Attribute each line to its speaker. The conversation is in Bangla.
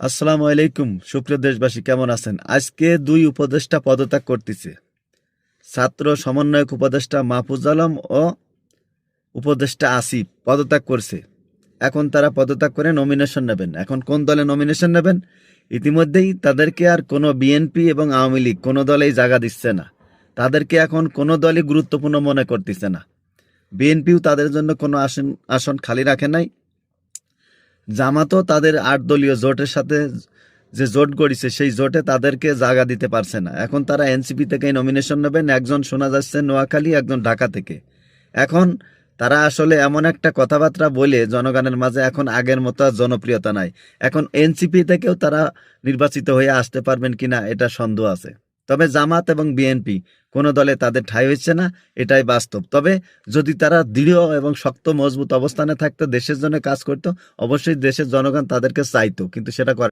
Speaker 1: আসসালামু আলাইকুম, সুপ্রিয় দেশবাসী, কেমন আছেন? আজকে দুই উপদেষ্টা পদত্যাগ করতেছে। ছাত্র সমন্বয়ক উপদেষ্টা মাহফুজ আলম ও উপদেষ্টা আসিফ পদত্যাগ করছে। এখন তারা পদত্যাগ করে নমিনেশন নেবেন। এখন কোন দলে নমিনেশন নেবেন? ইতিমধ্যেই তাদেরকে আর কোনো বিএনপি এবং আওয়ামী লীগ কোনো দলেই জায়গা দিচ্ছে না। তাদেরকে এখন কোনো দলই গুরুত্বপূর্ণ মনে করতেছে না। বিএনপিও তাদের জন্য কোনো আসন আসন খালি রাখে নাই। জামাতও তাদের আট দলীয় জোটের সাথে যে জোট গড়িছে, সেই জোটে তাদেরকে জায়গা দিতে পারছে না। এখন তারা এনসিপি থেকেই নমিনেশন নেবেন। একজন শোনা যাচ্ছে নোয়াখালী, একজন ঢাকা থেকে। এখন তারা আসলে এমন একটা কথাবার্তা বলে জনগণের মাঝে এখন আগের মতো জনপ্রিয়তা নাই। এখন এনসিপি থেকেও তারা নির্বাচিত হয়ে আসতে পারবেন কিনা এটা সন্দেহ আছে। তবে জামাত এবং বিএনপি কোনো দলে তাদের ঠাঁই হচ্ছে না, এটাই বাস্তব। তবে যদি তারা দৃঢ় এবং শক্ত, মজবুত অবস্থানে থাকতো, দেশের জন্য কাজ করতো, অবশ্যই দেশের জনগণ তাদেরকে চাইতো, কিন্তু সেটা